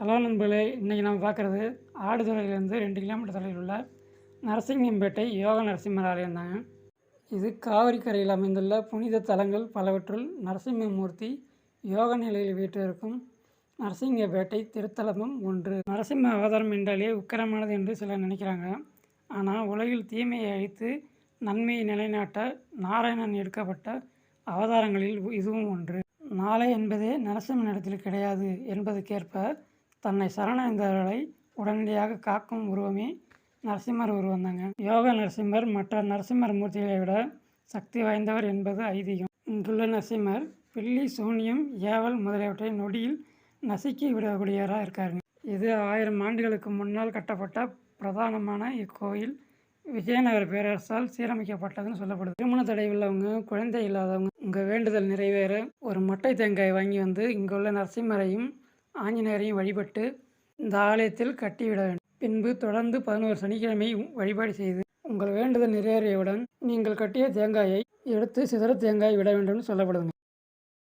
Hello நண்பர்களே இன்றைக்கி நம்ம பார்க்குறது ஆடுதுறையிலேருந்து ரெண்டு கிலோமீட்டர் தொலைவில் உள்ள நரசிங்கம்பேட்டை யோக நரசிம்மர் ஆலயம் தாங்க. இது காவிரி கரையில் அமைந்துள்ள புனித தலங்கள் பலவற்றுள் நரசிம்மமூர்த்தி யோக நிலையில் வீற்றிருக்கும் நரசிங்கப்பேட்டை திருத்தலமும் ஒன்று. நரசிம்ம அவதாரம் என்றாலே உக்கிரமானது என்று சிலர் நினைக்கிறாங்க. ஆனால் உலகில் தீமையை அழித்து நன்மையை நிலைநாட்ட நாராயணன் எடுக்கப்பட்ட அவதாரங்களில் இதுவும் ஒன்று. நாளை என்பதே நரசிம்ம நரசிம்மனிடத்தில் கிடையாது என்பதற்கேற்ப தன்னை சரணடைந்தவர்களை உடனடியாக காக்கும் உருவமே நரசிம்மர் உருவம் தாங்க. யோக நரசிம்மர் மற்ற நரசிம்மர் மூர்த்திகளை விட சக்தி வாய்ந்தவர் என்பது ஐதீகம். இங்குள்ள நரசிம்மர் பில்லி சூனியம் ஏவல் முதலியவற்றை நொடியில் நசுக்கி விடக்கூடியவராக இருக்காருங்க. இது ஆயிரம் ஆண்டுகளுக்கு முன்னால் கட்டப்பட்ட பிரதானமான இக்கோயில். விஜயநகர பேரரசால் சீரமைக்கப்பட்டதுன்னு சொல்லப்படுது. திருமண தடை உள்ளவங்க குழந்தை இல்லாதவங்க உங்கள் வேண்டுதல் நிறைவேற ஒரு மொட்டை தேங்காய் வாங்கி வந்து இங்குள்ள நரசிம்மரையும் ஆஞ்சநேயரையும் வழிபட்டு இந்த ஆலயத்தில் கட்டிவிட வேண்டும். பின்பு தொடர்ந்து பதினோரு சனிக்கிழமை வழிபாடு செய்து உங்கள் வேண்டுதல் நிறைவேறியவுடன் நீங்கள் கட்டிய தேங்காயை எடுத்து சிதற தேங்காய் விட வேண்டும்னு சொல்லப்படுதுங்க.